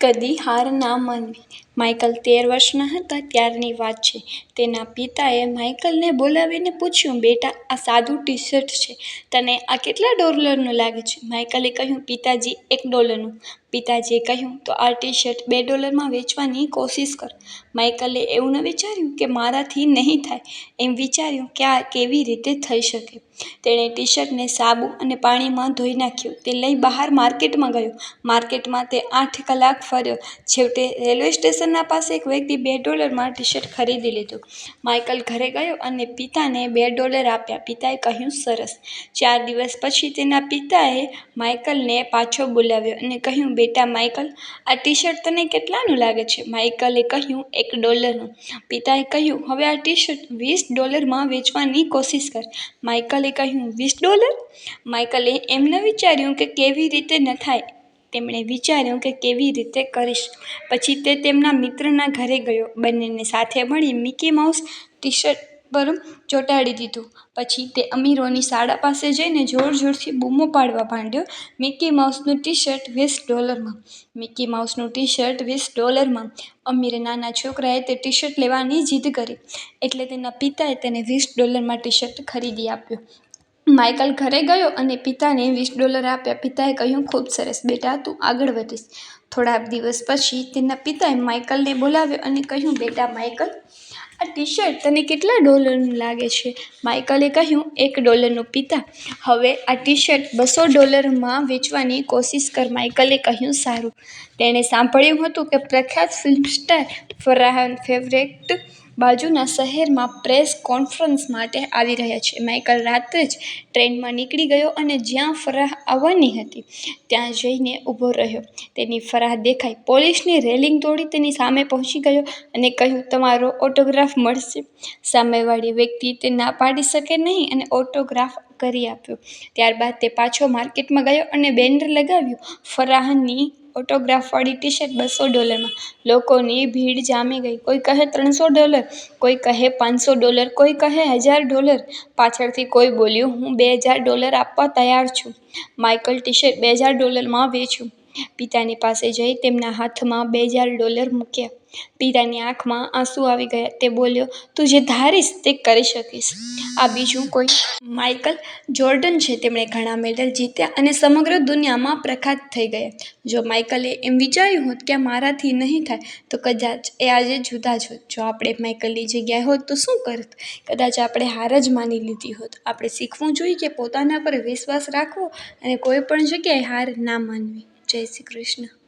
કદી હાર ના માનવી. માઇકલ તેર વર્ષના હતા, ત્યારની વાત છે. તેના પિતાએ માઇકલને બોલાવીને પૂછ્યું, બેટા, આ સાદું ટી શર્ટ છે. તને આ કેટલા ડોલરનું લાગે છે? માઇકલે કહ્યું, પિતાજી, એક ડોલરનું. પિતાજીએ કહ્યું, તો આ ટી શર્ટ બે ડોલરમાં વેચવાની કોશિશ કર. માઈકલે એવું ન વિચાર્યું કે મારાથી નહીં થાય. એમ વિચાર્યું કે આ કેવી રીતે થઈ શકે. તેણે ટી શર્ટને સાબુ અને પાણીમાં ધોઈ નાખ્યું. તે લઈ બહાર માર્કેટમાં ગયો. માર્કેટમાં તે આઠ કલાક ફર્યો. છેવટે રેલવે સ્ટેશનના પાસે એક વ્યક્તિ બે ડોલરમાં ટી શર્ટ ખરીદી લીધું. માઇકલ ઘરે ગયો અને પિતાને બે ડોલર આપ્યા. પિતાએ કહ્યું, સરસ. ચાર દિવસ પછી તેના પિતાએ માઇકલને પાછો બોલાવ્યો અને કહ્યું બેટા માઇકલ, આ ટી શર્ટ તને કેટલાનું લાગે છે? માઇકલે કહ્યું, એક ડોલરનું. પિતાએ કહ્યું, હવે આ ટી શર્ટ વીસ ડોલરમાં વેચવાની કોશિશ કર. માઇકલે કહ્યું, વીસ ડોલર? માઇકલે એમ ન વિચાર્યું કે કેવી રીતે ન થાય. તેમણે વિચાર્યું કે કેવી રીતે કરીશ. પછી તે તેમના મિત્રના ઘરે ગયો. બંનેને સાથે મળી મિકી માઉસ ટી શર્ટ પર ચોંટાડી દીધું. પછી તે અમીરોની શાળા પાસે જઈને જોર જોરથી બૂમો પાડવા માંડ્યો. મિકી માઉસનું ટી શર્ટ વીસ ડોલરમાં. મિકી માઉસનું ટી શર્ટ વીસ ડોલરમાં. અમીર નાના છોકરાએ તે ટી શર્ટ લેવાની જીદ કરી. એટલે તેના પિતાએ તેને વીસ ડોલરમાં ટી શર્ટ ખરીદી આપ્યો. માઇકલ ઘરે ગયો અને પિતાને વીસ ડોલર આપ્યા. પિતાએ કહ્યું, ખૂબ સરસ બેટા, તું આગળ વધીશ. થોડા દિવસ પછી તેના પિતાએ માઇકલને બોલાવ્યો અને કહ્યું, બેટા માઈકલ આ ટી શર્ટ તને કેટલા ડોલરનું લાગે છે? માઇકલે કહ્યું, એક ડોલરનું પિતા. હવે આ ટી શર્ટ બસો ડોલરમાં વેચવાની કોશિશ કર, માઇકલે કહ્યું, સારું. તેણે સાંભળ્યું હતું કે પ્રખ્યાત ફિલ્મ સ્ટાર ફરાહન ફેવરેટ બાજુના શહેરમાં પ્રેસ કોન્ફરન્સ માટે આવી રહ્યા છે. માઇકલ રાત્રે જ ટ્રેનમાં નીકળી ગયો અને જ્યાં ફરાહ આવવાની હતી, ત્યાં જઈને ઊભો રહ્યો. તેની ફરાહ દેખાઈ. પોલીસની રેલિંગ તોડી તેની સામે પહોંચી ગયો અને કહ્યું, તમારો ઓટોગ્રાફ મળશે. સામેવાળી વ્યક્તિ તે ના પાડી શકે નહીં અને ઓટોગ્રાફ કરી આપ્યો. ત્યારબાદ તે પાછો માર્કેટમાં ગયો અને બેનર લગાવ્યું. ફરાહની ઓટોગ્રાફવાળી ટી શર્ટ બસો ડોલરમાં. લોકોની ભીડ જામી ગઈ. કોઈ કહે ત્રણસો ડોલર, કોઈ કહે પાંચસો ડોલર, કોઈ કહે હજાર ડોલર. પાછળથી કોઈ બોલ્યું, હું બે હજાર ડોલર આપવા તૈયાર છું. માઇકલ ટી શર્ટ બે હજાર ડોલરમાં વેચ્યું પિતાની પાસે જઈ તેમના હાથમાં બે હજાર ડોલર મૂક્યા. પિતાની આંખમાં આંસુ આવી ગયા. તે બોલ્યો, તું જે ધારીશ તે કરી શકીશ. આ બીજું કોઈ માઇકલ જોર્ડન છે. તેમણે ઘણા મેડલ જીત્યા અને સમગ્ર દુનિયામાં પ્રખ્યાત થઈ ગયા. જો માઇકલે એમ વિચાર્યું હોત કે મારાથી નહીં થાય, તો કદાચ એ આજે જુદા જ હોત. જો આપણે માઇકલની જગ્યાએ હોત, તો શું કરત? કદાચ આપણે હાર જ માની લીધી હોત. આપણે શીખવું જોઈએ કે પોતાના પર વિશ્વાસ રાખવો અને કોઈ પણ જગ્યાએ હાર ના માનવી. જય શ્રી કૃષ્ણ.